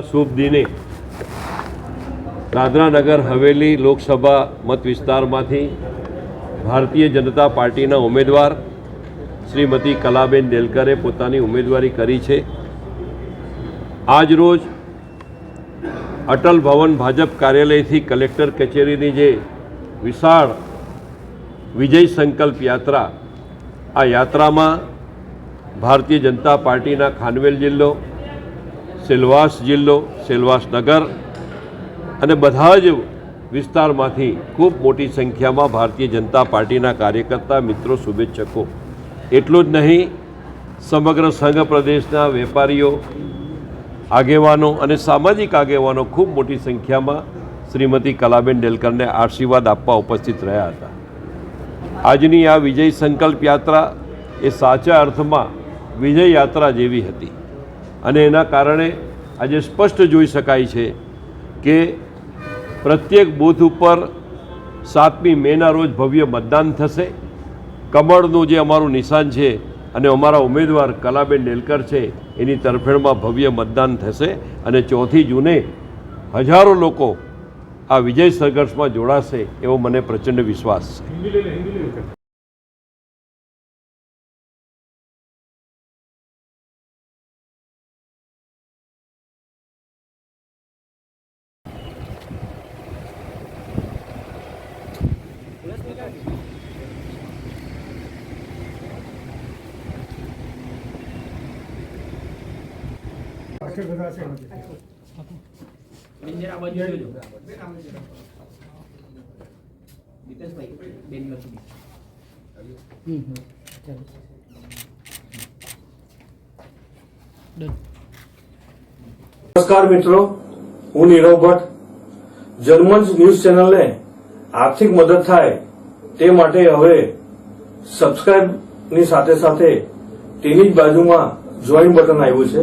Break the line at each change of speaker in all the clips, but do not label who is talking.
આજના શુભ દિને દાદરાનગર હવેલી લોકસભા મત વિસ્તારમાંથી ભારતીય જનતા પાર્ટીના ઉમેદવાર શ્રીમતી કલાબેન દેલકરે પોતાની ઉમેદવારી કરી છે. આજ રોજ અટલ ભવન ભાજપ કાર્યાલયથી કલેક્ટર કચેરીની જે વિશાળ વિજય સંકલ્પ યાત્રા, આ યાત્રામાં ભારતીય જનતા પાર્ટીના ખાનવેલ જિલ્લો સેલવાસ જિલ્લો, સેલવાસ નગર અને બધા જ વિસ્તારમાંથી ખૂબ મોટી સંખ્યામાં ભારતીય જનતા પાર્ટીના કાર્યકર્તા, મિત્રો, શુભેચ્છકો. એટલું જ નહીં, સમગ્ર સંઘ પ્રદેશના વેપારીઓ, આગેવાનો અને સામાજિક આગેવાનો ખૂબ મોટી સંખ્યામાં શ્રીમતી કલાબેન ડેલકરને આશીર્વાદ આપવા ઉપસ્થિત રહ્યા હતા. આજની આ વિજય સંકલ્પ યાત્રા એ સાચા અર્થમાં વિજય યાત્રા જેવી હતી. અને એના કારણે આજે સ્પષ્ટ જોઈ શકાય છે કે પ્રત્યેક બૂથ ઉપર સાતમી મેના રોજ ભવ્ય મતદાન થશે. કમળનું જે અમારું નિશાન છે અને અમારા ઉમેદવાર કલાબેન ડેલકર છે, એની તરફેણમાં ભવ્ય મતદાન થશે અને ચોથી જૂને હજારો લોકો આ વિજય સંઘર્ષમાં જોડાશે એવો મને પ્રચંડ વિશ્વાસ છે.
પાછળ બધા છે.
બેન જરા બાજુ જોજો. દીપેશભાઈ બેન નથી
નમસ્કાર મિત્રો હું નીરવ ભટ્ટ. જર્મન ન્યૂઝ ચેનલને આર્થિક મદદ થાય તે માટે હવે સબસ્ક્રાઇબની સાથે સાથે તેની જ બાજુમાં જોઈન બટન આવ્યું છે.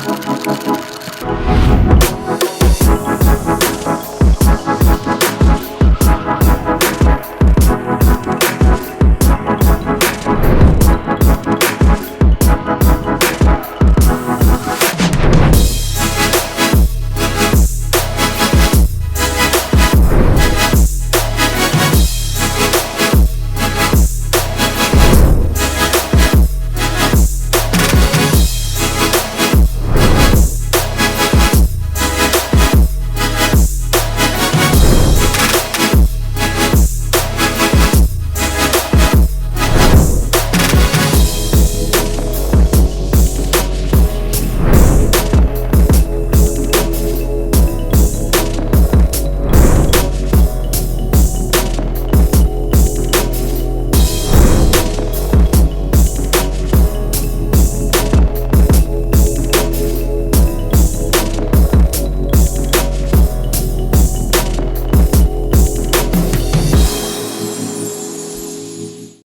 thank